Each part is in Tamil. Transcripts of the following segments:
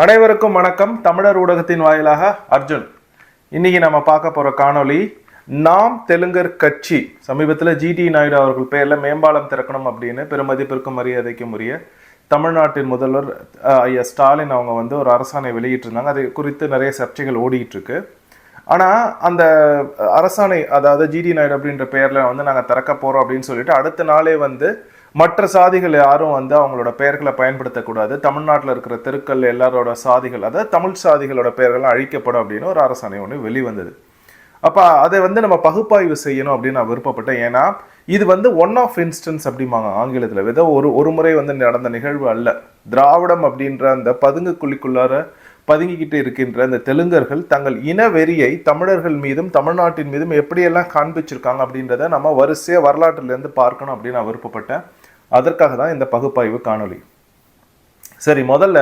அனைவருக்கும் வணக்கம். தமிழர் ஊடகத்தின் வாயிலாக அர்ஜுன். இன்னைக்கு நம்ம பார்க்க போகிற காணொளி நாம் தெலுங்கர் கட்சி சமீபத்தில் ஜிடி நாயுடு அவர்கள் பெயரில் மேம்பாலம் திறக்கணும் அப்படின்னு பெருமதிப்பிற்கும் மரியாதைக்கும் உரிய தமிழ்நாட்டின் முதல்வர் ஐயா ஸ்டாலின் அவங்க வந்து ஒரு அரசாணை வெளியிட்டிருந்தாங்க. அது குறித்து நிறைய சர்ச்சைகள் ஓடிட்டு இருக்கு அந்த அரசாணை அதாவது ஜிடி நாயுடு அப்படின்ற பெயரில் வந்து நாங்கள் திறக்க போகிறோம் அப்படின்னு சொல்லிட்டு அடுத்த நாளே வந்து மற்ற சாதிகள் யாரும் வந்து அவங்களோட பெயர்களை பயன்படுத்தக்கூடாது. தமிழ்நாட்டில் இருக்கிற தெருக்கள் எல்லாரோட சாதிகள் அதாவது தமிழ் சாதிகளோட பெயர்கள்லாம் அழிக்கப்படும் அப்படின்னு ஒரு அரசாணை ஒன்று வெளிவந்தது. அப்போ அதை வந்து நம்ம பகுப்பாய்வு செய்யணும் அப்படின்னு நான் விருப்பப்பட்டேன். ஏன்னா இது வந்து ஒன் ஆஃப் இன்ஸ்டன்ஸ் அப்படிம்பாங்க ஆங்கிலத்தில். ஏதோ ஒரு ஒரு முறை வந்து நடந்த நிகழ்வு அல்ல. திராவிடம் அப்படின்ற அந்த பதுங்குக்குழிக்குள்ளார பதுங்கிக்கிட்டு இருக்கின்ற அந்த தெலுங்கர்கள் தங்கள் இன வெறியை தமிழர்கள் மீதும் தமிழ்நாட்டின் மீதும் எப்படியெல்லாம் காண்பிச்சிருக்காங்க அப்படின்றத நம்ம வரிசையாக வரலாற்றிலிருந்து பார்க்கணும் அப்படின்னு நான் விருப்பப்பட்டேன். அதற்காக தான் இந்த பகுப்பாய்வு காணொளி. சரி முதல்ல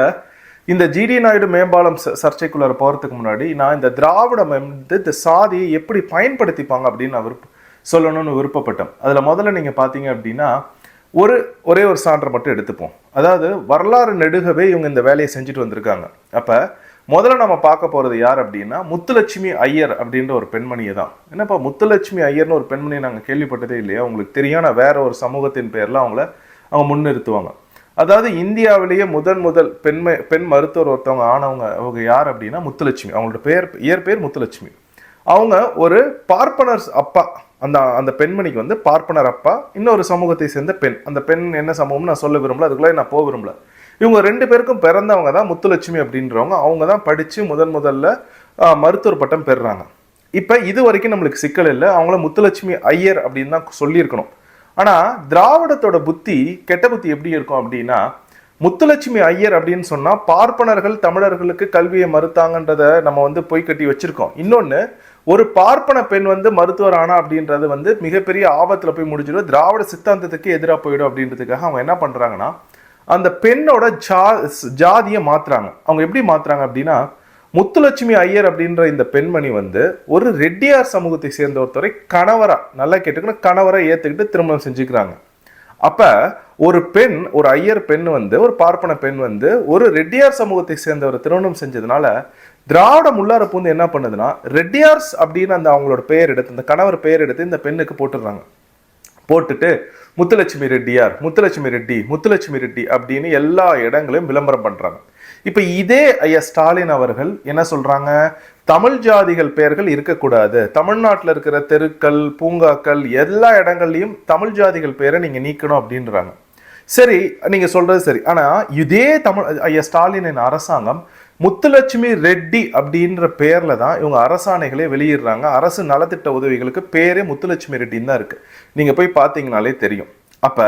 இந்த ஜிடி நாயுடு மேம்பாலம் ச- சர்ச்சைக்குள்ளார போறதுக்கு முன்னாடி நான் இந்த திராவிடம் வந்து இந்த சாதியை எப்படி பயன்படுத்திப்பாங்க அப்படின்னு நான் விருப்ப சொல்லணும்னு விருப்பப்பட்டேன். அதுல முதல்ல நீங்க பாத்தீங்க அப்படின்னா ஒரு ஒரே ஒரு சான்றை மட்டும் எடுத்துப்போம். அதாவது வரலாறு நெடுகவே இவங்க இந்த வேலையை செஞ்சுட்டு வந்திருக்காங்க. அப்போ முதல்ல நம்ம பார்க்க போகிறது யார் அப்படின்னா முத்துலட்சுமி ஐயர் அப்படின்ற ஒரு பெண்மணியை தான். என்னப்பா முத்துலட்சுமி ஐயர்னு ஒரு பெண்மணியை நாங்கள் கேள்விப்பட்டதே இல்லையா? உங்களுக்கு தெரியான வேற ஒரு சமூகத்தின் பேரில் அவங்கள அவங்க முன்னிறுத்துவாங்க. அதாவது இந்தியாவிலேயே முதன் முதல் பெண்மை பெண் மருத்துவர் ஒருத்தவங்க ஆனவங்க அவங்க யார் அப்படின்னா முத்துலட்சுமி. அவங்களோட பேர் இயற்பெயர் முத்துலட்சுமி. அவங்க ஒரு பார்ப்பனர் அப்பா. அந்த அந்த பெண்மணிக்கு வந்து பார்ப்பனர் அப்பா. இன்னொரு சமூகத்தை சேர்ந்த பெண். அந்த பெண் என்ன சமூகம்னு நான் சொல்ல விரும்பல. அதுக்குள்ளே நான் போக விரும்பல. இவங்க ரெண்டு பேருக்கும் பிறந்தவங்க தான் முத்துலட்சுமி அப்படின்றவங்க. அவங்க தான் படித்து முதன் முதல்ல மருத்துவர் பட்டம் பெறுறாங்க. இப்போ இது வரைக்கும் நம்மளுக்கு சிக்கல் இல்லை. அவங்கள முத்துலட்சுமி ஐயர் அப்படின்னு தான் சொல்லியிருக்கணும். ஆனால் திராவிடத்தோட புத்தி கெட்ட புத்தி எப்படி இருக்கும் அப்படின்னா முத்துலட்சுமி ஐயர் அப்படின்னு சொன்னால் பார்ப்பனர்கள் தமிழர்களுக்கு கல்வியை மறுத்தாங்கன்றத நம்ம வந்து பொய் கட்டி வச்சிருக்கோம். இன்னொன்று ஒரு பார்ப்பன பெண் வந்து மருத்துவர் ஆனா அப்படின்றது வந்து மிகப்பெரிய ஆபத்தில் போய் முடிஞ்சிடும். திராவிட சித்தாந்தத்துக்கு எதிராக போயிடும் அப்படின்றதுக்காக அவங்க என்ன பண்ணுறாங்கன்னா அந்த பெண்ணோட ஜா ஜாதியை மாத்துறாங்க. அவங்க எப்படி மாத்துறாங்க அப்படின்னா முத்துலட்சுமி ஐயர் அப்படின்ற இந்த பெண்மணி வந்து ஒரு ரெட்டியார் சமூகத்தை சேர்ந்த ஒருத்தரை கணவரா நல்லா கேட்டுக்கணும் கணவரை ஏத்துக்கிட்டு திருமணம் செஞ்சுக்கிறாங்க. அப்ப ஒரு பெண் ஒரு ஐயர் பெண் வந்து ஒரு பார்ப்பன பெண் வந்து ஒரு ரெட்டியார் சமூகத்தை சேர்ந்தவரை திருமணம் செஞ்சதுனால திராவிடம் முள்ளார பூந்து என்ன பண்ணுதுன்னா ரெட்டியார்ஸ் அப்படின்னு அந்த அவங்களோட பெயர் எடுத்து அந்த கணவர் பெயர் எடுத்து இந்த பெண்ணுக்கு போட்டுடுறாங்க. போட்டுட்டு முத்துலட்சுமி ரெட்டியார் முத்துலட்சுமி ரெட்டி முத்துலட்சுமி ரெட்டி அப்படின்னு எல்லா இடங்களையும் விளம்பரம் பண்ணுறாங்க இப்போ இதே ஐயா ஸ்டாலின் அவர்கள் என்ன சொல்கிறாங்க தமிழ் ஜாதிகள் பெயர்கள் இருக்கக்கூடாது. தமிழ்நாட்டில் இருக்கிற தெருக்கள் பூங்காக்கள் எல்லா இடங்கள்லையும் தமிழ் ஜாதிகள் பெயரை நீங்கள் நீக்கணும் அப்படின்றாங்க. சரி நீங்கள் சொல்கிறது சரி. ஆனால் இதே தமிழ் ஐயா ஸ்டாலினின் அரசாங்கம் முத்துலட்சுமி ரெட்டி அப்படின்ற பேரில் தான் இவங்க அரசாணைகளே வெளியிடுறாங்க. அரசு நலத்திட்ட உதவிகளுக்கு பேரே முத்துலட்சுமி ரெட்டின்னு தான் இருக்குது நீங்கள் போய் பார்த்தீங்கனாலே தெரியும். அப்போ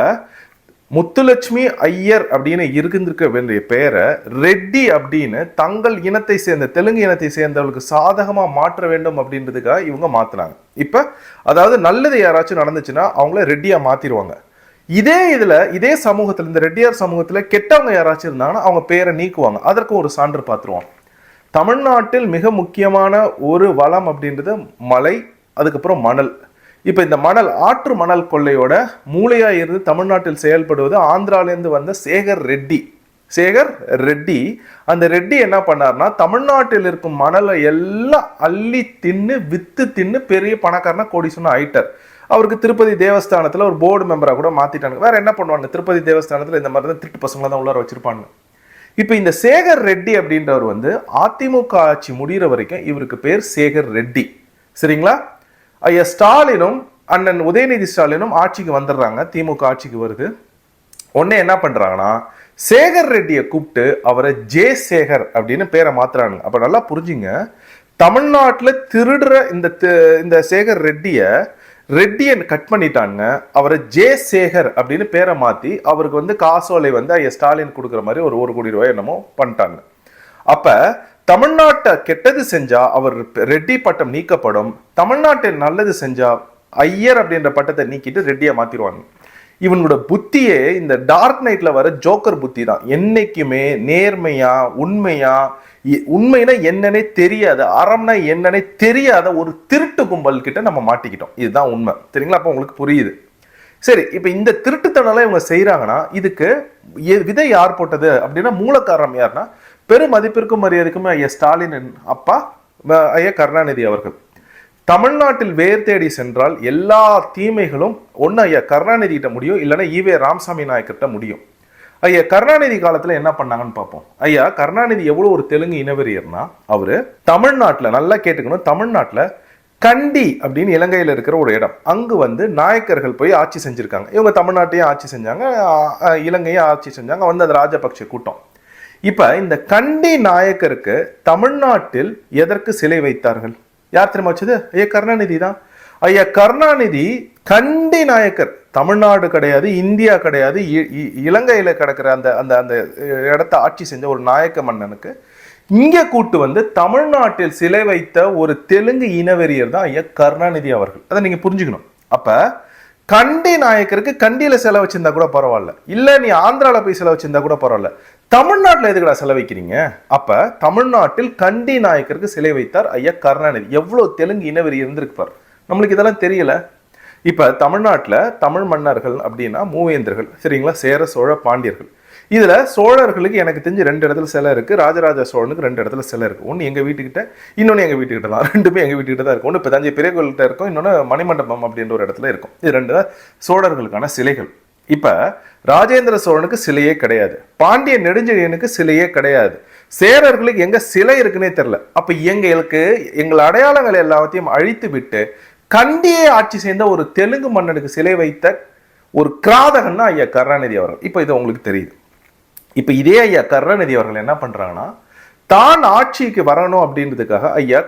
முத்துலட்சுமி ஐயர் அப்படின்னு இருந்திருக்க வேண்டிய பேரை ரெட்டி அப்படின்னு தங்கள் இனத்தை சேர்ந்த தெலுங்கு இனத்தை சேர்ந்தவர்களுக்கு சாதகமாக மாற்ற வேண்டும் அப்படின்றதுக்காக இவங்க மாற்றினாங்க இப்போ அதாவது நல்லது யாராச்சும் நடந்துச்சுன்னா அவங்கள ரெட்டியாக மாற்றிடுவாங்க இதே இதில் இதே சமூகத்தில் இந்த ரெட்டியார் சமூகத்தில் கெட்டவங்க யாராச்சும் இருந்தாங்கன்னா அவங்க பேரை நீக்குவாங்க. அதற்கும் ஒரு சான்று பார்த்துருவோம் தமிழ்நாட்டில் மிக முக்கியமான ஒரு வளம் அப்படின்றது மலை அதுக்கப்புறம் மணல். இப்போ இந்த மணல் ஆற்று மணல் கொள்ளையோட மூளையாக இருந்து தமிழ்நாட்டில் செயல்படுவது ஆந்திராலேருந்து வந்த சேகர் ரெட்டி. சேகர் ரெட்டி அந்த ரெட்டி என்ன பண்ணார்னா தமிழ்நாட்டில் இருக்கும் மணலை எல்லாம் அள்ளி தின்னு வித்து தின்னு பெரிய பணக்காரனா கோடீஸ்வரன் ஆயிட்டார். அவருக்கு திருப்பதி தேவஸ்தானத்தில் ஒரு போர்டு மெம்பராக கூட மாற்றிட்டாங்க வேறு என்ன பண்ணுவாங்க திருப்பதி தேவஸ்தானத்தில் இந்த மாதிரி தான் திருட்டு பசங்களை தான் உள்ளார வச்சிருப்பாங்க இப்போ இந்த சேகர் ரெட்டி அப்படின்றவர் வந்து அதிமுக ஆட்சி முடிகிற வரைக்கும் இவருக்கு பேர் சேகர் ரெட்டி. சரிங்களா? ஐயா ஸ்டாலினும் அண்ணன் உதயநிதி ஸ்டாலினும் ஆட்சிக்கு வந்துடுறாங்க. திமுக ஆட்சிக்கு வருது. உடனே என்ன பண்ணுறாங்கன்னா சேகர் ரெட்டியை கூப்பிட்டு அவரை ஜே சேகர் அப்படின்னு பேரை மாத்துறானுங்க. அப்போ நல்லா புரிஞ்சுங்க. தமிழ்நாட்டில் திருடுற இந்த இந்த சேகர் ரெட்டியை ரெட்டியன் கட் பண்ணிட்டாங்க அவரை ஜே சேகர் அப்படின்னு பேரை மாற்றி அவருக்கு வந்து காசோலை வந்து ஐயா ஸ்டாலின் கொடுக்குற மாதிரி ஒரு ஒரு கோடி ரூபாய் என்னமோ பண்ணிட்டாங்க. அப்போ தமிழ்நாட்டை கெட்டது செஞ்சால் அவர் ரெட்டி பட்டம் நீக்கப்படும். தமிழ்நாட்டில் நல்லது செஞ்சால் ஐயர் அப்படின்ற பட்டத்தை நீக்கிட்டு ரெட்டியை மாற்றிடுவாங்க இவனோட புத்தியே இந்த டார்க் நைட்ல வர ஜோக்கர் புத்தி தான் என்னைக்குமே நேர்மையா உண்மையா இ- உண்மைனா என்னன்னே தெரியாத அறம்னா என்னன்னே தெரியாத ஒரு திருட்டு கும்பல் கிட்ட நம்ம மாட்டிக்கிட்டோம். இதுதான் உண்மை. சரிங்களா? அப்போ உங்களுக்கு புரியுது. சரி இப்போ இந்த திருட்டுத்தனம்லாம் இவங்க செய்கிறாங்கன்னா இதுக்கு எ- விதை யார் போட்டது? அப்படின்னா மூலக்காரணம் யாருன்னா பெரும் மதிப்பிற்கும் மரியாதைக்கும் ஐயா ஸ்டாலின் அப்பா ஐயா கருணாநிதி அவர்கள். தமிழ்நாட்டில் வேர் தேடி சென்றால் எல்லா தீமைகளும் ஒன்று ஐயா கருணாநிதி கிட்ட முடியும் இல்லைன்னா ஈவே ராமசாமி நாயக்கிட்ட முடியும். ஐயா கருணாநிதி காலத்தில் என்ன பண்ணாங்கன்னு பார்ப்போம். ஐயா கருணாநிதி எவ்வளோ ஒரு தெலுங்கு இனவெறியர்னா அவர் தமிழ்நாட்டில் நல்லா கேட்டுக்கணும் தமிழ்நாட்டில் கண்டி அப்படின்னு இலங்கையில் இருக்கிற ஒரு இடம். அங்கு வந்து நாயக்கர்கள் போய் ஆட்சி செஞ்சிருக்காங்க. இவங்க தமிழ்நாட்டையும் ஆட்சி செஞ்சாங்க இலங்கையும் ஆட்சி செஞ்சாங்க வந்து அந்த ராஜபக்ஷ கூட்டம். இப்போ இந்த கண்டி நாயக்கருக்கு தமிழ்நாட்டில் எதற்கு சிலை வைத்தார்கள்? யார் தெரியுமா வச்சது? ஐயா கருணாநிதி தான். ஐயா கருணாநிதி கண்டி நாயக்கர். தமிழ்நாடு கிடையாது இந்தியா கிடையாது இ- இ- கிடக்கிற அந்த அந்த அந்த இடத்த ஆட்சி செஞ்ச ஒரு நாயக்க மன்னனுக்கு இங்கே கூட்டு வந்து தமிழ்நாட்டில் சிலை வைத்த ஒரு தெலுங்கு இனவெறியர் தான் ஐயா கருணாநிதி அவர்கள். அதை நீங்கள் புரிஞ்சுக்கணும். அப்போ கண்டி நாயக்கருக்கு கண்டியில் சிலை வச்சிருந்தா கூட பரவாயில்ல. இல்லை நீ ஆந்திராவில் போய் சிலை வச்சிருந்தா கூட பரவாயில்ல. தமிழ்நாட்டில் எதுக்குடா செலவைக்கிறீங்க அப்ப தமிழ்நாட்டில் கண்டி நாயக்கருக்கு சிலை வைத்தார் ஐயா கருணாநிதி. எவ்வளவு தெலுங்கு இனவெறி இருந்திருப்பார் நம்மளுக்கு இதெல்லாம் தெரியல. இப்ப தமிழ்நாட்டில் தமிழ் மன்னர்கள் அப்படின்னா மூவேந்தர்கள் சரிங்களா? சேர சோழ பாண்டியர்கள். இதுல சோழர்களுக்கு எனக்கு தெரிஞ்சு ரெண்டு இடத்துல சிலை இருக்கு. ராஜராஜ சோழனுக்கு ரெண்டு இடத்துல சிலை இருக்கு. ஒன்று எங்க வீட்டுக்கிட்ட இன்னொன்று எங்க வீட்டுக்கிட்ட தான். ரெண்டுமே எங்க வீட்டுக்கிட்ட தான் இருக்கும் ஒன்று இப்போ தஞ்சை பெரிய கோயில்கிட்ட இருக்கும் இன்னொன்று மணிமண்டபம் அப்படின்ற ஒரு இடத்துல இருக்கும். இது ரெண்டு சோழர்களுக்கான சிலைகள். இப்போ ராஜேந்திர சோழனுக்கு சிலையே கிடையாது. பாண்டிய நெடுஞ்செழியனுக்கு சிலையே கிடையாது. சேரர்களுக்கு எங்கே சிலை இருக்குன்னே தெரில அப்போ எங்களுக்கு எங்கள் அடையாளங்கள் எல்லாத்தையும் அழித்து விட்டு கண்டியை ஆட்சி செய்த ஒரு தெலுங்கு மன்னனுக்கு சிலை வைத்த ஒரு கிராதகன்னா ஐயா கருணாநிதி அவர்கள். இப்போ இது உங்களுக்கு தெரியுது. இப்போ இதே ஐயா கருணாநிதி அவர்கள் என்ன பண்ணுறாங்கன்னா தான் ஆட்சிக்கு வரணும் அப்படின்றதுக்காக ஐயா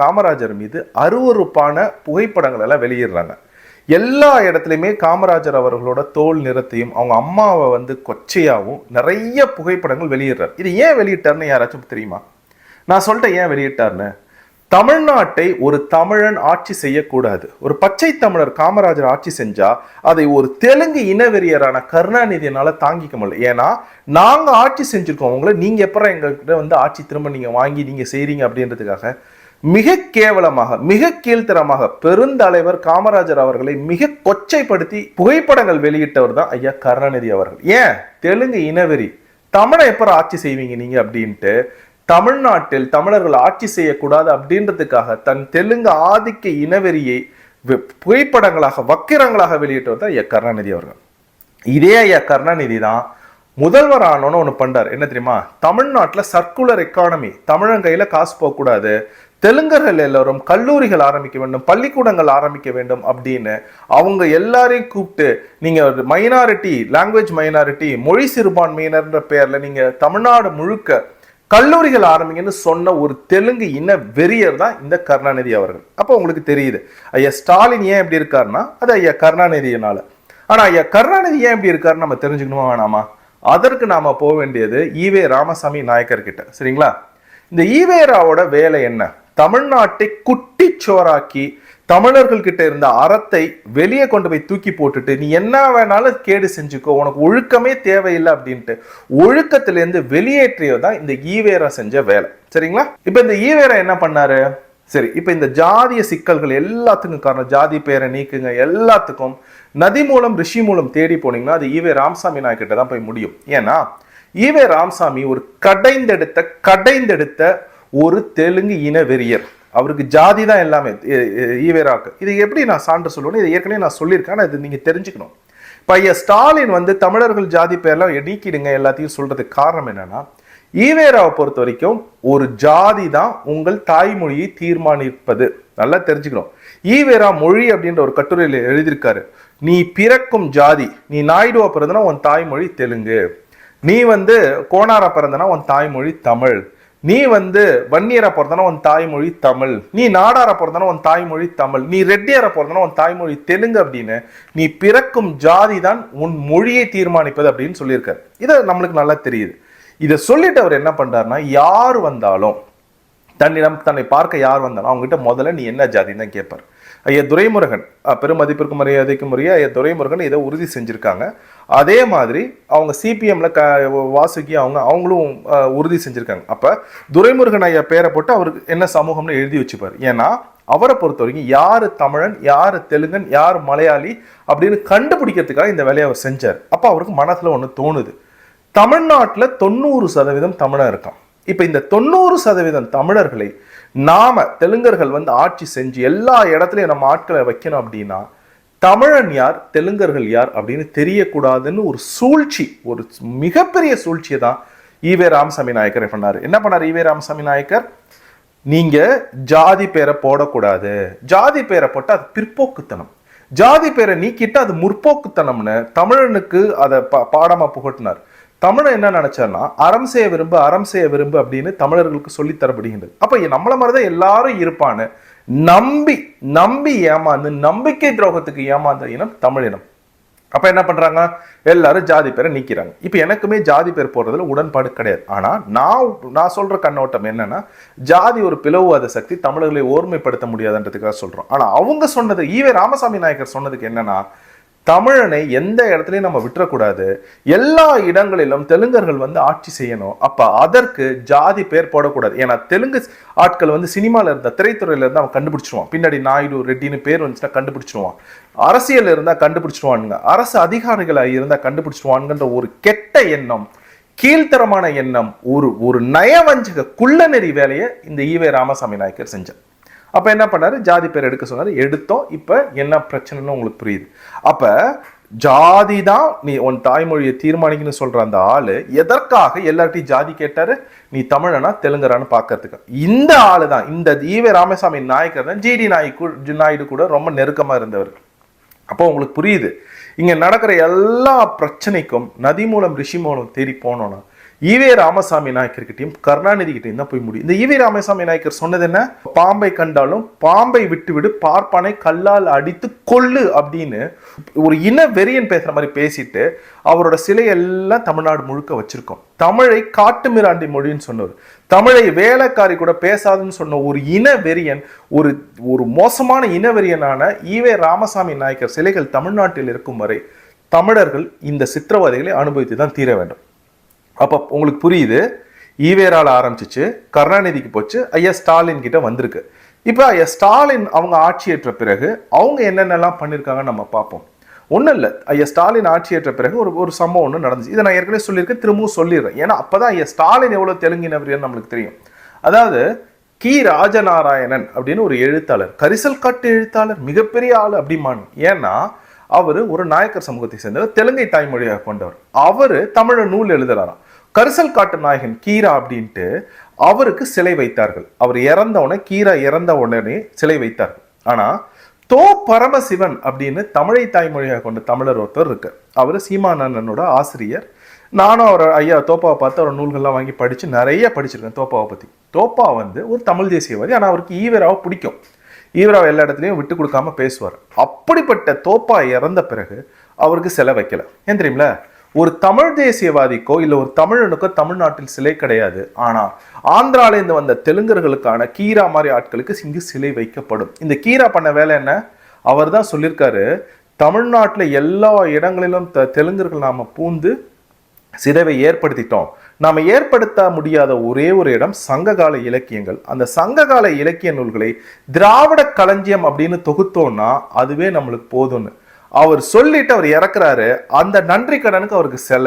காமராஜர் மீது அருவருப்பான புகைப்படங்கள் எல்லாம் வெளியிடுறாங்க. எல்லா இடத்துலையுமே காமராஜர் அவர்களோட தோல் நிறத்தையும் அவங்க அம்மாவை வந்து கொச்சையாகவும் நிறைய புகைப்படங்கள் வெளியிடுறார். இது ஏன் வெளியிட்டார்னு யாராச்சும் தெரியுமா? நான் சொல்லிட்டேன் ஏன் வெளியிட்டார்னு. தமிழ்நாட்டை ஒரு தமிழன் ஆட்சி செய்யக்கூடாது. ஒரு பச்சை தமிழர் காமராஜர் ஆட்சி செஞ்சா அதை ஒரு தெலுங்கு இனவெறியரான கருணாநிதியினால தாங்கிக்க முடியல. ஏன்னா நாங்க ஆட்சி செஞ்சிருக்கோம். உங்களை நீங்க எப்பறம் எங்ககிட்ட வந்து ஆட்சி திரும்ப நீங்க வாங்கி நீங்க செய்றீங்க அப்படின்றதுக்காக மிக கேவலமாக மிக கீழ்த்தரமாக பெருந்தலைவர் காமராஜர் அவர்களை மிக கொச்சைப்படுத்தி புகைப்படங்கள் வெளியிட்டவர் தான் ஐயா கருணாநிதி அவர்கள். ஏன்? தெலுங்கு இனவெறி. தமிழை எப்போ ஆட்சி செய்வீங்க நீங்க அப்படின்ட்டு தமிழ்நாட்டில் தமிழர்கள் ஆட்சி செய்யக்கூடாது அப்படின்றதுக்காக தன் தெலுங்கு ஆதிக்க இனவெறியை புகைப்படங்களாக வக்கிரங்களாக வெளியிட்டவர் தான் ஐயா கருணாநிதி அவர்கள். இதே ஐயா கருணாநிதி தான் முதல்வர் ஆனோன்னு ஒன்று பண்ணார் என்ன தெரியுமா? தமிழ்நாட்டில் சர்க்குலர் எக்கானமி தமிழன் கையில் காசு போகக்கூடாது. தெலுங்கர்கள் எல்லோரும் கல்லூரிகள் ஆரம்பிக்க வேண்டும் பள்ளிக்கூடங்கள் ஆரம்பிக்க வேண்டும் அப்படின்னு அவங்க எல்லாரையும் கூப்பிட்டு நீங்கள் மைனாரிட்டி லாங்குவேஜ் மைனாரிட்டி மொழி சிறுபான்மையினர்ன்ற பேரில் நீங்கள் தமிழ்நாடு முழுக்க கல்லூரிகள் ஆரம்பிங்கன்னு சொன்ன ஒரு தெலுங்கு இன வெறியர் தான் இந்த கருணாநிதி அவர்கள். அப்போ உங்களுக்கு தெரியுது ஐயா ஸ்டாலின் ஏன் எப்படி இருக்காருன்னா அது ஐயா கருணாநிதியினால. ஆனால் ஐயா கருணாநிதி ஏன் எப்படி இருக்காருன்னு நம்ம தெரிஞ்சுக்கணுமா வேணாமா? அதற்கு நாம போக வேண்டியது ஈவே ராமசாமி நாயக்கர்கிட்ட. சரிங்களா? இந்த ஈவேராவோட வேலை என்ன? தமிழ்நாட்டை குட்டிச்சோராக்கி தமிழர்கள் கிட்ட இருந்த அறத்தை வெளியே கொண்டு போய் தூக்கி போட்டுட்டு நீ என்ன வேணாலும் கேடு செஞ்சுக்கோ உனக்கு ஒழுக்கமே தேவையில்லை அப்படின்ட்டு ஒழுக்கத்திலேருந்து வெளியேற்றியது தான் இந்த ஈவேரா செஞ்ச வேலை. சரிங்களா? இப்போ இந்த ஈவேரா என்ன பண்ணாரு? சரி இப்போ இந்த ஜாதிய சிக்கல்கள் எல்லாத்துக்கும் காரணம் ஜாதி பேரை நீக்குங்க எல்லாத்துக்கும் நதி மூலம் ரிஷி மூலம் தேடி போனீங்கன்னா அது ஈவே ராமசாமி நாய்க்கிட்ட தான் போய் முடியும். ஏன்னா ஈவே ராமசாமி ஒரு கடைந்தெடுத்த கடைந்தெடுத்த ஒரு தெலுங்கு இன வெறியர். அவருக்கு ஜாதி தான் எல்லாமே ஈவேராக்கு. இது எப்படி நான் சான்று சொல்லணும் இது ஏற்கனவே நான் சொல்லியிருக்கேன். ஆனால் இது நீங்கள் தெரிஞ்சுக்கணும். இப்போ ஐயா ஸ்டாலின் வந்து தமிழர்கள் ஜாதி பேர்லாம் நீக்கிடுங்க எல்லாத்தையும் சொல்கிறதுக்கு காரணம் என்னென்னா ஈவேராவை பொறுத்த வரைக்கும் ஒரு ஜாதி தான் உங்கள் தாய்மொழியை தீர்மானிப்பது. நல்லா தெரிஞ்சுக்கணும். ஈவேரா மொழி அப்படின்ற ஒரு கட்டுரையில் எழுதியிருக்காரு. நீ பிறக்கும் ஜாதி நீ நாயுடுவா பிறந்தனா உன் தாய்மொழி தெலுங்கு. நீ வந்து கோணாரா பிறந்தனா உன் தாய்மொழி தமிழ். நீ வந்து வன்னியரை பிறந்தனா உன் தாய்மொழி தமிழ். நீ நாடார பிறந்தனா உன் தாய்மொழி தமிழ். நீ ரெட்டியாரா பிறந்தனா உன் தாய்மொழி தெலுங்கு அப்படின்னு நீ பிறக்கும் ஜாதி தான் உன் மொழியை தீர்மானிப்பது அப்படின்னு சொல்லியிருக்காரு. இதை நம்மளுக்கு நல்லா தெரியுது. இதை சொல்லிட்டு அவர் என்ன பண்றாருன்னா யார் வந்தாலும் தன்னிடம் தன்னை பார்க்க யார் வந்தாலும் அவங்ககிட்ட முதல்ல நீ என்ன ஜாதின்னு தான் கேட்பார். ஐயா துரைமுருகன் பெருமதிப்பிற்கு பெருமதிப்பிற்கும் மரியாதைக்கும் உரிய ஐயா துரைமுருகன் இதை உறுதி செஞ்சுருக்காங்க. அதே மாதிரி அவங்க சிபிஎம்ல க வாசுகி அவங்க அவங்களும் உறுதி செஞ்சுருக்காங்க. அப்போ துரைமுருகன் ஐயா பேரை போட்டு அவருக்கு என்ன சமூகம்னு எழுதி வச்சுப்பார். ஏன்னா அவரை பொறுத்த வரைக்கும் யார் தமிழன் யார் தெலுங்கன் யார் மலையாளி அப்படின்னு கண்டுபிடிக்கிறதுக்காக இந்த வேலையை அவர் செஞ்சார். அப்போ அவருக்கு மனசில் ஒன்று தோணுது. தமிழ்நாட்டில் தொண்ணூறு சதவீதம் தமிழன் இருக்கான். இப்ப இந்த தொண்ணூறு சதவீதம் தமிழர்களை நாம தெலுங்கர்கள் வந்து ஆட்சி செஞ்சு எல்லா இடத்துலயும் நம்ம ஆட்களை வைக்கணும் அப்படின்னா தமிழன் யார் தெலுங்கர்கள் யார் அப்படின்னு தெரியக்கூடாதுன்னு ஒரு சூழ்ச்சி ஒரு மிகப்பெரிய சூழ்ச்சியை தான் ஈவே ராமசாமி நாயக்கர் பண்ணார்? என்ன பண்ணாரு ஈவே ராமசாமி நாயக்கர்? நீங்க ஜாதி பேரை போடக்கூடாது. ஜாதி பேரை போட்டா அது பிற்போக்குத்தனம். ஜாதி பேரை நீக்கிட்டு அது முற்போக்குத்தனம்னு தமிழனுக்கு அதை பா பாடமா புகட்டினார். தமிழன் என்ன நினைச்சார்னா அறம் செய்ய விரும்பு அறம் செய்ய விரும்பு அப்படின்னு தமிழர்களுக்கு சொல்லித் தரப்படுகின்றது. அப்ப நம்மள மாதிரிதான் எல்லாரும் இருப்பான்னு நம்பி நம்பி ஏமாந்து நம்பிக்கை துரோகத்துக்கு ஏமாந்த இனம் தமிழினம் அப்ப என்ன பண்றாங்க? எல்லாரும் ஜாதி பேரை நீக்கிறாங்க. இப்ப எனக்குமே ஜாதி பேர் போடுறதுல உடன்பாடு கிடையாது. ஆனா நான் நான் சொல்ற கண்ணோட்டம் என்னன்னா ஜாதி ஒரு பிளவுவாத சக்தி தமிழர்களை ஓர்மைப்படுத்த முடியாதுன்றதுக்காக சொல்றோம். ஆனா அவங்க சொன்னது ஈவே ராமசாமி நாயக்கர் சொன்னதுக்கு என்னன்னா தமிழனை எந்த இடத்துலையும் நம்ம விட்டுறக்கூடாது. எல்லா இடங்களிலும் தெலுங்கர்கள் வந்து ஆட்சி செய்யணும். அப்போ அதற்கு ஜாதி பேர் போடக்கூடாது. ஏன்னா தெலுங்கு ஆட்கள் வந்து சினிமாவில் இருந்த திரைத்துறையில் இருந்தால் அவன் கண்டுபிடிச்சிருவான். பின்னாடி நாயுடு ரெட்டின்னு பேர் வந்துச்சுன்னா கண்டுபிடிச்சிருவான். அரசியல் இருந்தால் கண்டுபிடிச்சிருவானுங்க. அரசு அதிகாரிகளாக இருந்தால் கண்டுபிடிச்சிருவானுங்கன்ற ஒரு கெட்ட எண்ணம் கீழ்த்தரமான எண்ணம் ஒரு ஒரு நயவஞ்சக குள்ளநெறி வேலையை இந்த ஈவே ராமசாமி நாயக்கர் செஞ்சார். அப்போ என்ன பண்ணாரு? ஜாதி பேர் எடுக்க சொன்னார். எடுத்தோம். இப்போ என்ன பிரச்சனைன்னு உங்களுக்கு புரியுது. அப்போ ஜாதி தான் நீ உன் தாய்மொழியை தீர்மானிக்கணும்னு சொல்ற அந்த ஆளு எதற்காக எல்லார்ட்டையும் ஜாதி கேட்டாரு? நீ தமிழனா தெலுங்கரான்னு பார்க்கறதுக்கு இந்த ஆளு தான். இந்த ஈவே ராமசாமி நாயக்கர் தான். ஜிடி நாய்க்கு நாயுடு கூட ரொம்ப நெருக்கமா இருந்தவர். அப்போ உங்களுக்கு புரியுது. இங்க நடக்கிற எல்லா பிரச்சனைக்கும் நதி மூலம் ரிஷி மூலம் தேடி போனோம்னா ஈவே ராமசாமி நாயக்கர்கிட்டையும் கருணாநிதி கிட்டையும் தான் போய் முடியும். இந்த ஈவே ராமசாமி நாயக்கர் சொன்னது என்ன? பாம்பை கண்டாலும் பாம்பை விட்டுவிடு பார்ப்பானை கல்லால் அடித்து கொள்ளு அப்படின்னு ஒரு இன வெறியன் பேசுற மாதிரி பேசிட்டு அவரோட சிலையெல்லாம் தமிழ்நாடு முழுக்க வச்சிருக்கோம். தமிழை காட்டு மிராண்டி மொழின்னு சொன்னவர். தமிழை வேலைக்காரி கூட பேசாதுன்னு சொன்ன ஒரு இன வெறியன் ஒரு ஒரு மோசமான இன வெறியனான ஈவே ராமசாமி நாயக்கர் சிலைகள் தமிழ்நாட்டில் இருக்கும் வரை தமிழர்கள் இந்த சித்திரவதைகளை அனுபவித்து தான் தீர வேண்டும். அப்போ உங்களுக்கு புரியுது. ஈவேரால ஆரம்பிச்சிச்சு. கருணாநிதிக்கு போச்சு. ஐயா ஸ்டாலின் கிட்ட வந்திருக்கு. இப்போ ஐயா ஸ்டாலின் அவங்க ஆட்சியேற்ற பிறகு அவங்க என்னென்னலாம் பண்ணியிருக்காங்கன்னு நம்ம பார்ப்போம். ஒன்றும் இல்லை. ஐயா ஸ்டாலின் ஆட்சியேற்ற பிறகு ஒரு ஒரு சம்பவம் ஒன்று நடந்துச்சு. இதை நான் ஏற்கனவே சொல்லியிருக்கேன் திரும்பவும் சொல்லிடுறேன். ஏன்னா அப்பதான் ஐயா ஸ்டாலின் எவ்வளோ தெலுங்கினவர் நம்மளுக்கு தெரியும். அதாவது கி. ராஜநாராயணன் அப்படின்னு ஒரு எழுத்தாளர் கரிசல் காட்டு எழுத்தாளர் மிகப்பெரிய ஆள் அப்படிமான் ஏன்னா அவர் ஒரு நாயக்கர் சமூகத்தை சேர்ந்தவர் தெலுங்கை தாய்மொழியாக கொண்டவர். அவர் தமிழ நூல் எழுதுறாராம் கரிசல் காட்டு நாயகன் கீரா அப்படின்ட்டு அவருக்கு சிலை வைத்தார்கள். அவர் இறந்த உடனே கீரா இறந்த உடனே சிலை வைத்தார்கள். ஆனால் தோ பரமசிவன் அப்படின்னு தமிழை தாய்மொழியாக கொண்ட தமிழர் ஒருத்தர் இருக்கு அவர் சீமானந்தனோட ஆசிரியர். நானும் அவர் ஐயா தோப்பாவை பார்த்து அவர் நூல்கள்லாம் வாங்கி படித்து நிறைய படிச்சிருக்கேன் தோப்பாவை பற்றி தோப்பா வந்து ஒரு தமிழ் தேசியவாதி ஆனால் அவருக்கு ஈவராவை பிடிக்கும். ஈவராவை எல்லா இடத்துலையும் விட்டு கொடுக்காம பேசுவார். அப்படிப்பட்ட தோப்பா இறந்த பிறகு அவருக்கு சிலை வைக்கல. ஏன் தெரியுமில ஒரு தமிழ் தேசியவாதிக்கோ இல்லை ஒரு தமிழனுக்கோ தமிழ்நாட்டில் சிலை கிடையாது. ஆனால் ஆந்திராலேருந்து வந்த தெலுங்கர்களுக்கான கீரா மாதிரி ஆட்களுக்கு இங்கு சிலை வைக்கப்படும். இந்த கீரா பண்ண வேலை என்ன? அவர் தான் சொல்லியிருக்காரு தமிழ்நாட்டில் எல்லா இடங்களிலும் த- தெலுங்கர்கள் நாம் பூந்து சிதைவை ஏற்படுத்திட்டோம். நாம் ஏற்படுத்த முடியாத ஒரே ஒரு இடம் சங்ககால இலக்கியங்கள். அந்த சங்ககால இலக்கிய நூல்களை திராவிட களஞ்சியம் அப்படின்னு தொகுத்தோம்னா அதுவே நம்மளுக்கு போதும்னு. அவர் சொல்லிட்டு அவர் இறக்குறாரு. அந்த நன்றி கடனுக்கு அவருக்கு சில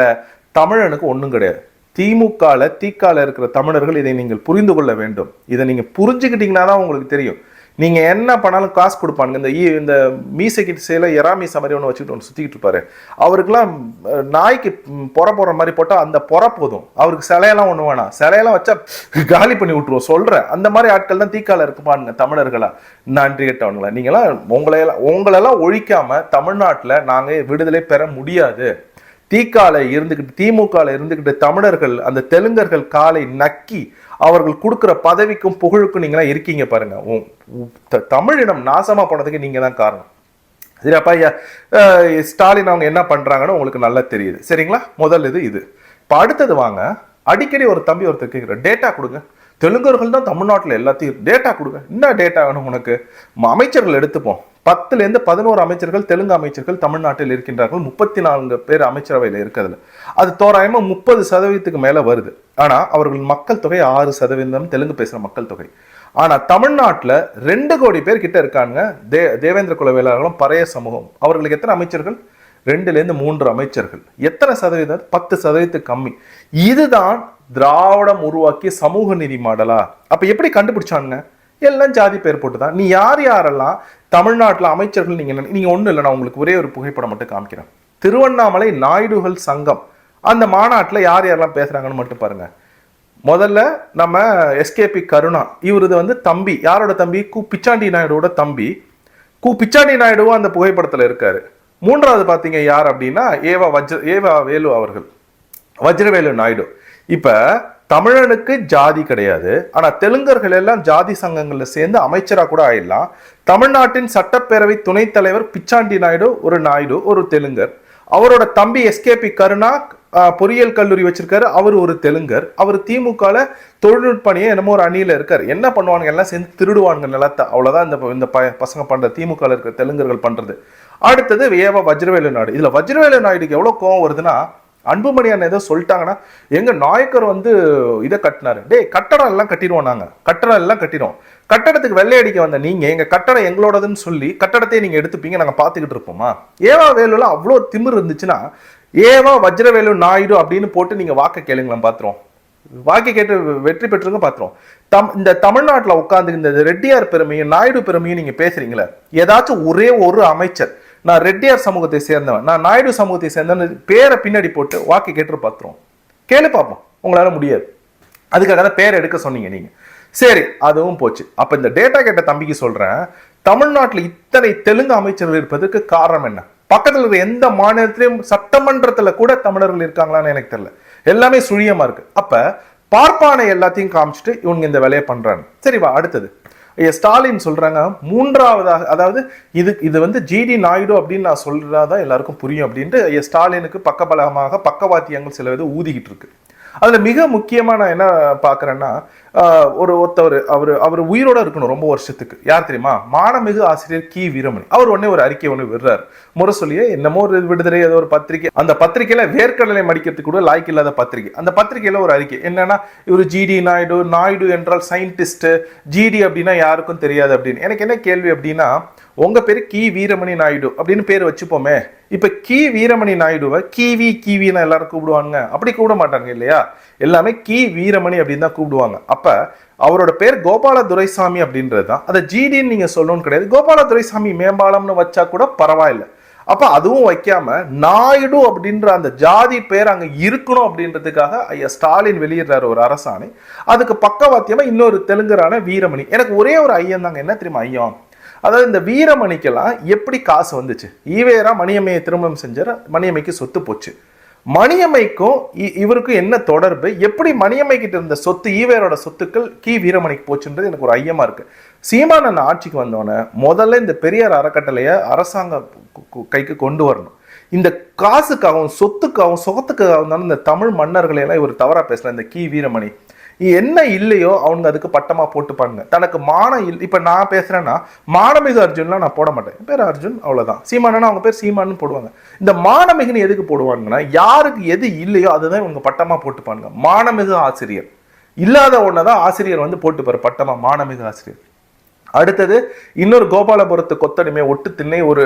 தமிழனுக்கு ஒன்றும் கிடையாது. திமுகல தீக்கால இருக்கிற தமிழர்கள் இதை நீங்கள் புரிந்து கொள்ள வேண்டும். இதை நீங்கள் புரிஞ்சுக்கிட்டீங்கன்னா தான் உங்களுக்கு தெரியும். நீங்கள் என்ன பண்ணாலும் காசு கொடுப்பானுங்க. இந்த ஈ- இந்த மீசைக்கிட்டு சேல எறா மீசை மாதிரி ஒன்று வச்சுக்கிட்டு ஒன்று சுற்றிக்கிட்டு இருப்பாரு. அவருக்கெல்லாம் நாய்க்கு புற பொற போடுற மாதிரி போட்டால் அந்த பொற போதும். அவருக்கு சிலையெல்லாம் ஒன்று வேணாம். சிலையெல்லாம் வச்சா காலி பண்ணி விட்டுருவோம். சொல்கிறேன் அந்த மாதிரி ஆட்கள் தான் தீக்கால இருக்குப்பானுங்க தமிழர்களா. நன்றி கேட்டவங்களா நீங்களாம் உங்களையெல்லாம் உங்களெல்லாம் ஒழிக்காமல் தமிழ்நாட்டில் நாங்கள் விடுதலை பெற முடியாது. தீக்கால இருந்துக்கிட்டு திமுகவில் இருந்துக்கிட்டு தமிழர்கள் அந்த தெலுங்கர்கள் காலை நக்கி அவர்கள் கொடுக்குற பதவிக்கும் புகழுக்கும் நீங்களாம் இருக்கீங்க பாருங்க. உம், த- தமிழினம் நாசமாக போனதுக்கு நீங்கள் தான் காரணம். சரி அப்பா ஐயா ஸ்டாலின் அவங்க என்ன பண்ணுறாங்கன்னு உங்களுக்கு நல்லா தெரியுது. சரிங்களா? முதல் இது இது. இப்போ அடுத்தது வாங்க. அடிக்கடி ஒரு தம்பி ஒருத்தர் கேட்குற டேட்டா கொடுங்க. தெலுங்கர்கள் தான் தமிழ்நாட்டில் எல்லாத்தையும் டேட்டா கொடுங்க. என்ன டேட்டா வேணும் உனக்கு? அமைச்சர்கள் எடுத்துப்போம். பத்துலேருந்து பதினோரு அமைச்சர்கள் தெலுங்கு அமைச்சர்கள் தமிழ்நாட்டில் இருக்கின்றார்கள். முப்பத்தி நான்கு பேர் அமைச்சரவையில் இருக்கிறதுல. அது தோராயமாக முப்பது சதவீதத்துக்கு மேலே வருது. ஆனால் அவர்கள் மக்கள் தொகை ஆறு சதவீதம் தெலுங்கு பேசுகிற மக்கள் தொகை. ஆனால் தமிழ்நாட்டில் ரெண்டு கோடி பேர் கிட்ட இருக்காங்க. தே தேவேந்திர குலவேலாளர்களும் பறைய சமூகம். அவர்களுக்கு எத்தனை அமைச்சர்கள்? ரெண்டுலேருந்து மூன்று அமைச்சர்கள். எத்தனை சதவீதம்? பத்து சதவீதத்துக்கு கம்மி. இதுதான் திராவிடம் உருவாக்கிய சமூக நீதி மாடலா? அப்ப எப்படி கண்டுபிடிச்சானுங்க? எல்லாம் ஜாதி பேர் போட்டு தான் நீ யார் யாரெல்லாம் தமிழ்நாட்டில் அமைச்சர்கள் நீங்க நீங்கள் நீங்க இல்லை நான் உங்களுக்கு ஒரே ஒரு புகைப்படம் மட்டும் காமிக்கிறேன். திருவண்ணாமலை நாயுடுகள் சங்கம். அந்த மாநாட்டில் யார் யாரெல்லாம் பேசுறாங்கன்னு மட்டும் பாருங்க. முதல்ல நம்ம எஸ்கேபி கருணா. இவரது வந்து தம்பி. யாரோட தம்பி? கு பிச்சாண்டி நாயுடுவோட தம்பி. கு பிச்சாண்டி நாயுடுவும் அந்த புகைப்படத்தில் இருக்காரு. மூன்றாவது பார்த்தீங்க யார் அப்படின்னா ஏவா வஜ்ர ஏவா வேலு அவர்கள். வஜ்ரவேலு நாயுடு. இப்ப தமிழனுக்கு ஜாதி கிடையாது. ஆனா தெலுங்கர்கள் எல்லாம் ஜாதி சங்கங்கள்ல சேர்ந்து அமைச்சரா கூட ஆயிடலாம். தமிழ்நாட்டின் சட்டப்பேரவை துணைத் தலைவர் பிச்சாண்டி நாயுடு ஒரு நாயுடு ஒரு தெலுங்கர். அவரோட தம்பி எஸ்கேபி கருணா பொறியியல் கல்லூரி வச்சிருக்காரு. அவர் ஒரு தெலுங்கர். அவர் திமுகவில் தொழில்நுட்ப அணியை என்னமோ ஒரு அணியில இருக்கார். என்ன பண்ணுவானுங்க? எல்லாம் சேர்ந்து திருடுவானுங்க நிலத்தை. அவ்வளவுதான் இந்த இந்த ப- பசங்க பண்ற திமுகவில் இருக்கிற தெலுங்கர்கள் பண்றது. அடுத்தது வேவ வஜ்ரவேலு நாயுடு. இதுல வஜ்ரவேலு நாயுடுக்கு எவ்வளவு கோவம் வருதுன்னா அன்புமணி அண்ணன் ஏதோ சொல்லிட்டாங்கன்னா எங்க நாயக்கர் வந்து இதை கட்டினாரு. டேய் கட்டடம் எல்லாம் கட்டிடுவோம் நாங்க. கட்டடம் எல்லாம் கட்டிடுவோம். கட்டடத்துக்கு வெள்ளை அடிக்க வந்த நீங்க எங்க கட்டடம் எங்களோடதுன்னு சொல்லி கட்டடத்தையே நீங்க எடுத்துப்பீங்க நாங்க பாத்துக்கிட்டு இருப்போமா? ஏவா வேலுல அவ்வளோ திமிர் இருந்துச்சுன்னா ஏவா வஜ்ரவேலு நாயுடு அப்படின்னு போட்டு நீங்க வாக்க கேளுங்களேன் பாத்துருவோம். வாக்கி கேட்டு வெற்றி பெற்றுங்க பாத்துரும் தம் இந்த தமிழ்நாட்டில் உட்காந்து இந்த ரெட்டியார் பெருமையும் நாயுடு பெருமையும் நீங்க பேசுறீங்களே. ஏதாச்சும் ஒரே ஒரு அமைச்சர் நான் ரெட்டியார் சமூகத்தை சேர்ந்தவன் நான் நாயுடு சமூகத்தை சேர்ந்தவன் பேரை பின்னாடி போட்டு வாக்கு கேட்டு பார்த்துருவோம் கேளு பார்ப்போம் உங்களால முடியாது. அதுக்காக தான் பேர் எடுக்க சொன்னீங்க நீங்க. சரி அதுவும் போச்சு. அப்போ இந்த டேட்டா கேட்ட தம்பிக்கு சொல்றேன் தமிழ்நாட்டுல இத்தனை தெலுங்கு அமைச்சர்கள் இருப்பதற்கு காரணம் என்ன? பக்கத்தில் இருக்கிற எந்த மாநிலத்திலையும் சட்டமன்றத்தில் கூட தமிழர்கள் இருக்காங்களான்னு எனக்கு தெரியல. எல்லாமே சுழியமாக இருக்கு. அப்போ பார்ப்பானை எல்லாத்தையும் காமிச்சிட்டு இவங்க இந்த வேலையை பண்றாங்க. சரி வா அடுத்தது. ஸ்டாலின் சொல்றாங்க மூன்றாவதாக அதாவது இது இது வந்து ஜிடி நாயுடு அப்படின்னு நான் சொல்றாதான் எல்லாருக்கும் புரியும் அப்படின்ட்டு ஐயா ஸ்டாலினுக்கு பக்கபலமாக பக்கவாத்தியங்கள் சில இது ஊதிக்கிட்டு இருக்கு. அதுல மிக முக்கியமா நான் என்ன பாக்குறேன்னா ஒரு ஒருத்தவர் அவர் அவர் உயிரோட இருக்கணும் ரொம்ப வருஷத்துக்கு. யார் தெரியுமா? மானமிகு ஆசிரியர் கி. வீரமணி. அவர் உடனே ஒரு அறிக்கை ஒன்று விடுறாரு. முரசொலியே என்னமோ ஒரு விடுதலை ஏதோ ஒரு பத்திரிக்கை அந்த பத்திரிக்கையில வேர்க்கடலை மடிக்கிறதுக்கு கூட லாய்க்கு இல்லாத பத்திரிக்கை அந்த பத்திரிக்கையில ஒரு அறிக்கை. என்னன்னா இவர் ஜிடி நாயுடு நாயுடு என்றால் சயின்டிஸ்ட் ஜிடி அப்படின்னா யாருக்கும் தெரியாது அப்படின்னு. எனக்கு என்ன கேள்வி அப்படின்னா உங்க பேர் கி. வீரமணி நாயுடு அப்படின்னு பேர் வச்சுப்போமே. இப்ப கி. வீரமணி நாயுடுவை கிவி கிவின்னு எல்லாரும் கூப்பிடுவாங்க அப்படி கூப்பிட மாட்டாங்க இல்லையா? எல்லாமே கி. வீரமணி அப்படின்னு தான் கூப்பிடுவாங்க. அப்போ அவரோட பேர் கோபால துரைசாமி அப்படின்றது தான் அதை ஜிடின்னு நீங்கள் சொல்லணும்னு கிடையாது. கோபால துரைசாமி மேம்பாலம்னு வச்சா கூட பரவாயில்ல. அப்போ அதுவும் வைக்காம நாயுடு அப்படின்ற அந்த ஜாதி பேர் அங்கே இருக்கணும் அப்படின்றதுக்காக ஐயா ஸ்டாலின் வெளியிடுறாரு ஒரு அரசாணை. அதுக்கு பக்கவாத்தியமாக இன்னொரு தெலுங்கரான வீரமணி. எனக்கு ஒரே ஒரு ஐயம் தாங்க. என்ன தெரியுமா ஐயம்? அதாவது இந்த வீரமணிக்கெல்லாம் எப்படி காசு வந்துச்சு? ஈவேரா மணியம்மையை திருமணம் செஞ்சார். மணியம்மைக்கு சொத்து போச்சு. மணியம்மைக்கும் இ- இவருக்கும் என்ன தொடர்பு? எப்படி மணியம்மை கிட்ட இருந்த சொத்து ஈவேரோட சொத்துக்கள் கி. வீரமணிக்கு போச்சுன்றது எனக்கு ஒரு ஐயமா இருக்கு. சீமானன் ஆட்சிக்கு வந்தோடனே முதல்ல இந்த பெரியார் அறக்கட்டளையை அரசாங்க கைக்கு கொண்டு வரணும். இந்த காசுக்காகவும் சொத்துக்காகவும் சுகத்துக்காகவும் தான் இந்த தமிழ் மன்னர்களை எல்லாம் இவர் தவறா பேசல இந்த கி. வீரமணி. என்ன இல்லையோ அவங்க அதுக்கு பட்டமாக போட்டுப்பாங்க தனக்கு மானம் இல் இப்போ நான் பேசுகிறேன்னா மானமிகு அர்ஜுன்லாம் நான் போட மாட்டேன். பேர் அர்ஜுன் அவ்வளோதான் சீமானனா அவங்க பேர் சீமான்னு போடுவாங்க. இந்த மானமிகுன்னு எதுக்கு போடுவாங்கன்னா யாருக்கு எது இல்லையோ அதுதான் இவங்க பட்டமாக போட்டுப்பாங்க மானமிகு ஆசிரியர். இல்லாத ஒன்னதான் ஆசிரியர் வந்து போட்டுப்பாரு பட்டமா. மானமிகு ஆசிரியர். அடுத்தது இன்னொரு கோபாலபுரத்து கொத்தடிமை ஒட்டு திண்ணை ஒரு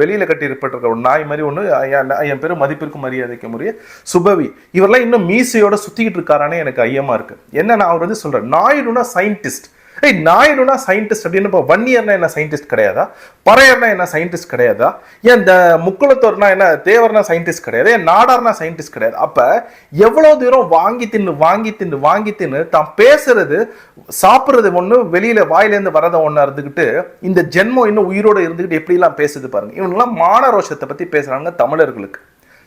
வெளியில் வெளியில கட்டி இருப்பட்டிருக்க ஒரு நாய் மாதிரி ஒன்று என் பேரு மதிப்பிற்கும் மரியாதைக்கும் உரிய சுபவி. இவரெல்லாம் இன்னும் மீசையோட சுத்திக்கிட்டு இருக்காரானே எனக்கு ஐயமா இருக்கு. என்ன நான் அவர் வந்து சொல்றேன் நாயுடுனா சயின்டிஸ்ட் ஏய் நாயுடுனா சயின்டிஸ்ட் அப்படின்னு இப்போ வன்னியர்னா என்ன சயின்டிஸ்ட் கிடையாதா? பறையர்னா என்ன சயின்டிஸ்ட் கிடையாதா? ஏன் இந்த முக்குளத்தோர்னா என்ன தேவர்னா சயின்டிஸ்ட் கிடையாது? ஏன் நாடார்னா சயின்டிஸ்ட் கிடையாது? அப்போ எவ்வளோ தூரம் வாங்கி தின்னு வாங்கி தின்னு வாங்கி தின்னு தான் பேசுறது சாப்பிட்றது ஒன்று வெளியில் வாயிலேருந்து வரதை ஒன்றா இருந்துக்கிட்டு இந்த ஜென்மம் இன்னும் உயிரோடு இருந்துக்கிட்டு எப்படிலாம் பேசுது பாருங்க. இவங்கெல்லாம் மானரோஷத்தை பற்றி பேசுகிறாங்க தமிழர்களுக்கு.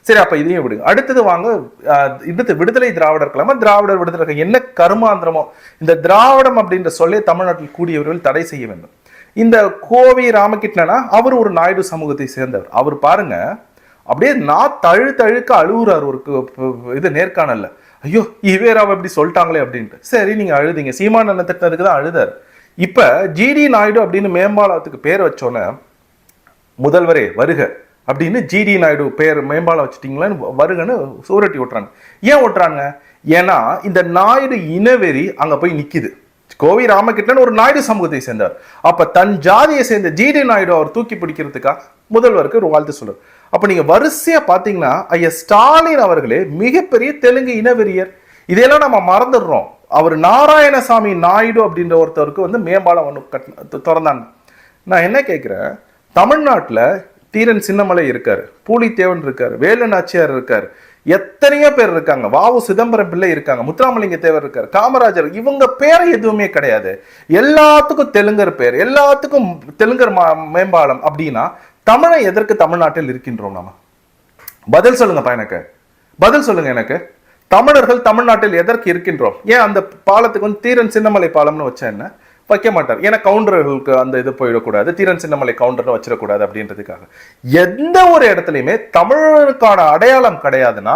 சரி அப்ப இதையும் விடுங்க. அடுத்தது வாங்க அஹ், விடுதலை திராவிடர் கிழமை திராவிடர் விடுதலை கழகம் என்ன கருமாந்திரமோ இந்த திராவிடம் அப்படின்ற சொல்லே தமிழ்நாட்டில் கூடியவர்கள் தடை செய்ய வேண்டும். இந்த கோவை ராமகிருஷ்ணனா அவர் ஒரு நாயுடு சமூகத்தை சேர்ந்தவர். அவர் பாருங்க அப்படியே நான் தழு தழுக்க அழுகுறாரு ஒரு இது நேர்காணல்ல. ஐயோ இவேராவை இப்படி சொல்லிட்டாங்களே அப்படின்ட்டு. சரி நீங்க அழுதீங்க. சீமானந்த திட்டத்துக்கு தான் அழுதாரு. இப்ப ஜிடி நாயுடு அப்படின்னு மேம்பாலத்துக்கு பேர் வச்சோன்னே முதல்வரே வருக. அப்படின்னு ஜிடி நாயுடு பேர் மேம்பாலம் வச்சுட்டிங்களான்னு வருகன்னு சூரட்டி ஓட்டுறாங்க ஏன் ஓட்டுறாங்க ஏன்னா இந்த நாயுடு இனவெறி அங்கே போய் நிற்கிது கோவி ராமகிருஷ்ணன் ஒரு நாயுடு சமூகத்தை சேர்ந்தார் அப்போ தன் ஜாதியை சேர்ந்த ஜிடி நாயுடு அவர் தூக்கி பிடிக்கிறதுக்காக முதல்வருக்கு ஒரு வாழ்த்து சொல்றார் அப்போ நீங்கள் வரிசையாக பார்த்தீங்கன்னா ஐயா ஸ்டாலின் அவர்களே மிகப்பெரிய தெலுங்கு இனவெறியர். இதையெல்லாம் நம்ம மறந்துடுறோம். அவர் நாராயணசாமி நாயுடு அப்படின்ற ஒருத்தருக்கு வந்து மேம்பாலம் ஒன்று கட் திறந்தாங்க. நான் என்ன கேட்குறேன் தமிழ்நாட்டில் தீரன் சின்னமலை இருக்கார். பூலித்தேவன் இருக்கார். வேலு நாச்சியார் இருக்கார். எத்தனையோ பேர் இருக்காங்க. வாவு சிதம்பரம் பிள்ளை இருக்காங்க. முத்துராமலிங்க தேவர் இருக்கார். காமராஜர் இவங்க பேர் எதுவுமே கிடையாது. எல்லாத்துக்கும் தெலுங்கர் பேர். எல்லாத்துக்கும் தெலுங்கர் மா- மேம்பாலம் அப்படின்னா தமிழை எதற்கு தமிழ்நாட்டில் இருக்கின்றோம் நாம? பதில் சொல்லுங்கப்பா எனக்கு. பதில் சொல்லுங்க எனக்கு. தமிழர்கள் தமிழ்நாட்டில் எதற்கு இருக்கின்றோம்? ஏன் அந்த பாலத்துக்கு வந்து தீரன் சின்னமலை பாலம்னு வச்சா என்ன? வைக்க மாட்டார். ஏன்னா கவுண்டர்களுக்கு அந்த இது போயிடக்கூடாது. தீரன் சின்னமலை கவுண்டர்னு வச்சிடக்கூடாது அப்படின்றதுக்காக. எந்த ஒரு இடத்துலையுமே தமிழர்களுக்கான அடையாளம் கிடையாதுன்னா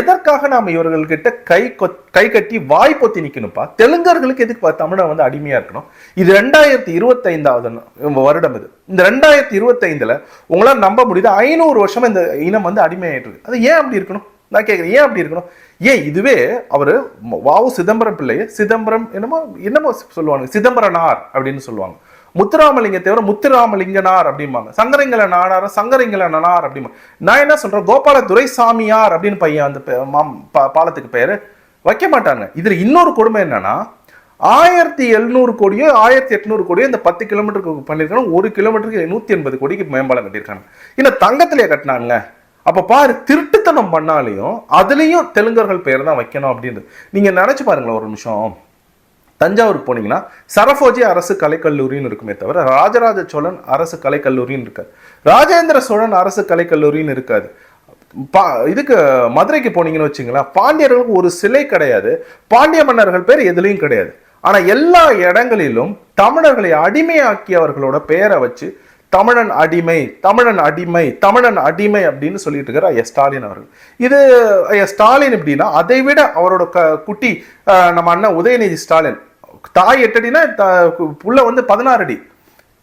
எதற்காக நாம் இவர்கள்கிட்ட கை கொத் கை கட்டி வாய் பொத்தி நிற்கணும்ப்பா தெலுங்கர்களுக்கு எதுக்கு தமிழை வந்து அடிமையாக இருக்கணும்? இது ரெண்டாயிரத்தி இருபத்தைந்தாவது வருடம் இது. இந்த ரெண்டாயிரத்தி இருபத்தைந்தில் உங்களால் நம்ப முடியுது. ஐநூறு வருஷமாக இந்த இனம் வந்து அடிமையாயிட்டு இருக்கு. அது ஏன் அப்படி இருக்கணும்? நான் கேட்குறேன் ஏன் அப்படி இருக்கணும்? ஏன் இதுவே அவர் வாவு சிதம்பரம் பிள்ளைய சிதம்பரம் என்னமோ என்னமோ சொல்லுவாங்க. சிதம்பரனார் அப்படின்னு சொல்லுவாங்க. முத்துராமலிங்க தேவர முத்துராமலிங்கனார் அப்படிம்பாங்க. சங்கரங்கல நாடார சங்கரங்கல நனார் அப்படிம்பாங்க. நான் என்ன சொல்றேன்? கோபால துரைசாமியார் அப்படின்னு பையன் அந்த மாம்- பா- பாலத்துக்கு பேரு வைக்க மாட்டாங்க. இதுல இன்னொரு கொடுமை என்னன்னா ஆயிரத்தி எழுநூறு கோடியோ ஆயிரத்தி எட்நூறு கோடியோ இந்த பத்து கிலோமீட்டருக்கு பண்ணியிருக்காங்க. ஒரு கிலோமீட்டருக்கு நூத்தி எண்பது கோடிக்கு மேம்பாலம் கட்டியிருக்காங்க. இன்னும் தங்கத்திலேயே கட்டினாங்க அப்ப பாரு திருட்டுத்தனம் பண்ணாலையும் அதுலேயும் தெலுங்கர்கள் பேர் தான் வைக்கணும் அப்படின்றது நீங்க நினைச்சு பாருங்களேன் ஒரு நிமிஷம். தஞ்சாவூர் போனீங்கன்னா சரபோஜி அரசு கலைக்கல்லூரின்னு இருக்குமே தவிர ராஜராஜ சோழன் அரசு கலைக்கல்லூரின்னு இருக்காது. ராஜேந்திர சோழன் அரசு கலைக்கல்லூரின்னு இருக்காது. பா இதுக்கு மதுரைக்கு போனீங்கன்னு வச்சுங்களேன் பாண்டியர்களுக்கு ஒரு சிலை கிடையாது. பாண்டிய மன்னர்கள் பேர் எதுலேயும் கிடையாது. ஆனால் எல்லா இடங்களிலும் தமிழர்களை அடிமையாக்கியவர்களோட பெயரை வச்சு தமிழன் அடிமை தமிழன் அடிமை தமிழன் அடிமை அப்படின்னு சொல்லிட்டு இருக்கிறார் ஐயா ஸ்டாலின் அவர்கள். இது ஐயா ஸ்டாலின் எப்படின்னா அதை விட அவரோட க குட்டி நம்ம அண்ணன் உதயநிதி ஸ்டாலின் தாய் எட்டடினா த- புள்ள வந்து பதினாறு அடி.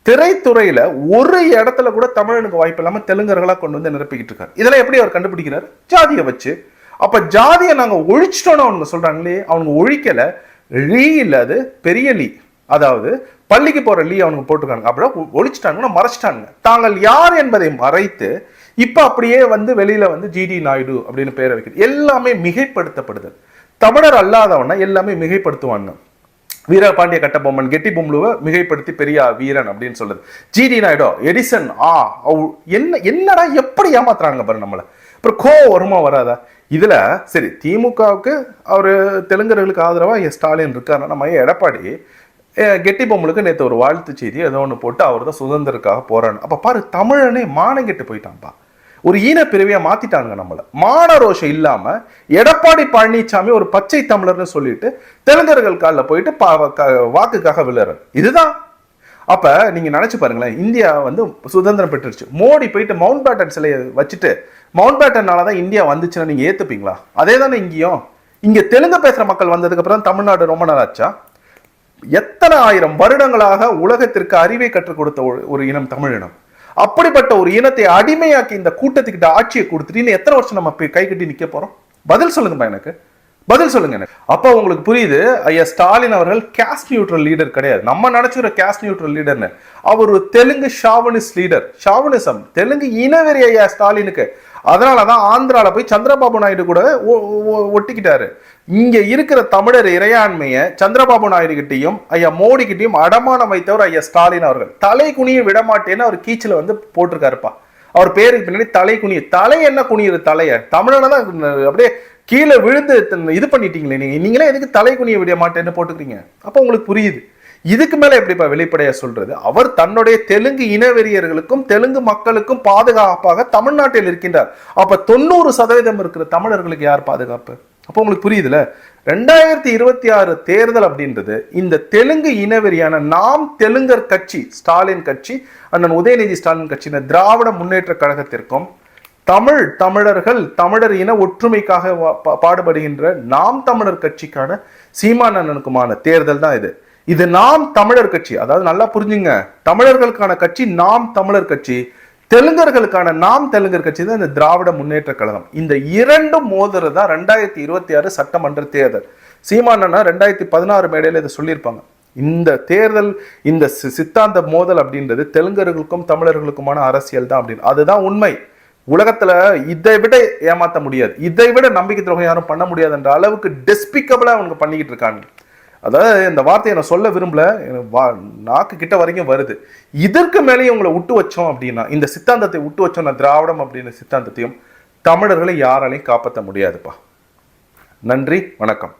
திரைத்துறையில ஒரு இடத்துல கூட தமிழனுக்கு வாய்ப்பு இல்லாமல் தெலுங்கர்களாக கொண்டு வந்து நிரப்பிக்கிட்டு இருக்காரு. இதெல்லாம் எப்படி அவர் கண்டுபிடிக்கிறார்? ஜாதியை வச்சு. அப்ப ஜாதியை நாங்க ஒழிச்சிட்டோம்னு அவங்க சொல்றாங்களே அவங்க ஒழிக்கல. லீ இல்லாது பெரிய லீ. அதாவது பள்ளிக்கு போற லீ அவனுக்கு போட்டிருக்காங்க அப்படி ஒழிச்சிட்டாங்கன்னா மறைச்சிட்டாங்க தாங்கள் யார் என்பதை மறைத்து இப்ப அப்படியே வந்து வெளியில வந்து ஜிடி நாயுடு அப்படின்னு பேரை வைக்கிறது. எல்லாமே மிகைப்படுத்தப்படுதல். தமிழர் அல்லாதவன எல்லாமே மிகைப்படுத்துவாங்க வீரபாண்டிய கட்டபொம்மன் கெட்டி பொம்லுவை மிகைப்படுத்தி பெரிய வீரன் அப்படின்னு சொல்லுது ஜிடி நாயுடு எடிசன் ஆ என்ன என்னடா எப்படி ஏமாத்துறாங்க பாரு நம்மளை. அப்புறம் கோ வருமா வராதா? இதுல சரி திமுகவுக்கு அவர் தெலுங்கர்களுக்கு ஆதரவா ஸ்டாலின் இருக்காரு நம்ம எடப்பாடி கெட்டி பொம்மலுக்கு நேற்று ஒரு வாழ்த்து செய்தி ஏதோ ஒன்று போட்டு அவர் தான் சுதந்திரக்காக போகிறான்னு அப்போ பாரு தமிழனே மானம் கெட்டு போயிட்டான்ப்பா ஒரு ஈன பிரிவியா மாத்திட்டாங்க மான ரோஷம் இல்லாமல் எடப்பாடி பழனிசாமி ஒரு பச்சை தமிழர்னு சொல்லிட்டு தெலுங்கர்கள் காலில் போயிட்டு பா- க- வாக்குக்காக விழுறாரு. இதுதான். அப்போ நீங்கள் நினச்சி பாருங்களேன் இந்தியா வந்து சுதந்திரம் பெற்றுருச்சு. மோடி போயிட்டு மவுண்ட் பேட்டன் சிலையை வச்சுட்டு மவுண்ட் பேட்டன்னால தான் இந்தியா வந்துச்சுன்னா நீங்கள் ஏற்றுப்பீங்களா அதே தானே இங்கேயும். இங்கே தெலுங்கு பேசுகிற மக்கள் வந்ததுக்கு அப்புறம் தமிழ்நாடு ரொம்ப நாளாச்சா எத்தனை ஆயிரம் வருடங்களாக உலகத்திற்கு அறிவை கற்றுக் கொடுத்த ஒரு- ஒரு இனம் தமிழினம்? அப்படிப்பட்ட ஒரு இனத்தை அடிமையாக்கி இந்த கூட்டத்துக்கிட்ட ஆட்சியை கொடுத்துட்டு இன்னும் எத்தனை வருஷம் நம்ம போய் கை கட்டி நிக்க போறோம்? பதில் சொல்லுங்கப்பா எனக்கு. பதில் சொல்லுங்க எனக்கு. அப்ப உங்களுக்கு புரியுது ஐயா ஸ்டாலின் அவர்கள் கேஸ்ட் நியூட்ரல் லீடர் கிடையாது. நம்ம நினைச்சுக்கிற கேஸ்ட் நியூட்ரல் லீடர்னு அவர் ஒரு Telugu chauvinist leader chauvinism Telugu இனவெறி ஐயா ஸ்டாலினுக்கு? அதனாலதான் ஆந்திராவில் போய் சந்திரபாபு நாயுடு கூட ஒ- ஒட்டிக்கிட்டாரு. இங்கே இருக்கிற தமிழர் இறையாண்மையை சந்திரபாபு நாயுடு கிட்டையும் ஐயா மோடி கிட்டையும் அடமானம் வைத்தவர் ஐயா ஸ்டாலின் அவர்கள். தலை குனிய விடமாட்டேன்னு அவர் கீச்சில் வந்து போட்டிருக்காருப்பா. அவர் பேருக்கு பின்னாடி தலை குனிய தலை என்ன குனியுது தலையை? தமிழனை தான் அப்படியே கீழே விழுந்து தன் இது பண்ணிட்டீங்களே நீங்கள் நீங்களே எதுக்கு தலை குனிய விட மாட்டேன்னு போட்டுக்கிறீங்க? அப்போ உங்களுக்கு புரியுது. இதுக்கு மேல எப்படிப்பா வெளிப்படையா சொல்றது? அவர் தன்னுடைய தெலுங்கு இனவெறியர்களுக்கும் தெலுங்கு மக்களுக்கும் பாதுகாப்பாக தமிழ்நாட்டில் இருக்கின்றார். அப்ப தொண்ணூறு சதவீதம் இருக்கிற தமிழர்களுக்கு யார் பாதுகாப்பு? அப்போ உங்களுக்கு புரியுதுல? ரெண்டாயிரத்தி இருபத்தி ஆறு தேர்தல் அப்படின்றது இந்த தெலுங்கு இனவெறியான நாம் தெலுங்கர் கட்சி ஸ்டாலின் கட்சி அண்ணன் உதயநிதி ஸ்டாலின் கட்சியின திராவிட முன்னேற்ற கழகத்திற்கும் தமிழ் தமிழர்கள் தமிழர் இன ஒற்றுமைக்காக வா- பா- பாடுபடுகின்ற நாம் தமிழர் கட்சிக்கான சீமான் அண்ணனுக்குமான தேர்தல் தான் இது. இது நாம் தமிழர் கட்சி. அதாவது நல்லா புரிஞ்சுங்க. தமிழர்களுக்கான கட்சி நாம் தமிழர் கட்சி. தெலுங்கர்களுக்கான நாம் தெலுங்கர் கட்சி தான் இந்த திராவிட முன்னேற்ற கழகம். இந்த இரண்டும் மோதுறது தான் ரெண்டாயிரத்தி இருபத்தி ஆறு சட்டமன்ற தேர்தல். சீமானண்ணா ரெண்டாயிரத்தி பதினாறு மேடையில் இதை சொல்லியிருப்பாங்க. இந்த தேர்தல் இந்த சி- சித்தாந்த மோதல் அப்படின்றது தெலுங்கர்களுக்கும் தமிழர்களுக்குமான அரசியல் தான் அப்படின்னு. அதுதான் உண்மை. உலகத்துல இதை விட ஏமாற்ற முடியாது. இதை விட நம்பிக்கை துரோகம் யாரும் பண்ண முடியாதுன்ற அளவுக்கு டெஸ்பிக்கபிளா அவங்க பண்ணிக்கிட்டு இருக்காங்க. அதாவது இந்த வார்த்தையை நான் சொல்ல விரும்பல எனக்கு வா நாக்கு கிட்ட வரைக்கும் வருது. இதற்கு மேலேயும் உங்களை விட்டு வச்சோம் அப்படின்னா இந்த சித்தாந்தத்தை விட்டு வச்சோம் நான் திராவிடம் அப்படின்ற சித்தாந்தத்தையும் தமிழர்களை யாராலையும் காப்பாற்ற முடியாதுப்பா. நன்றி வணக்கம்.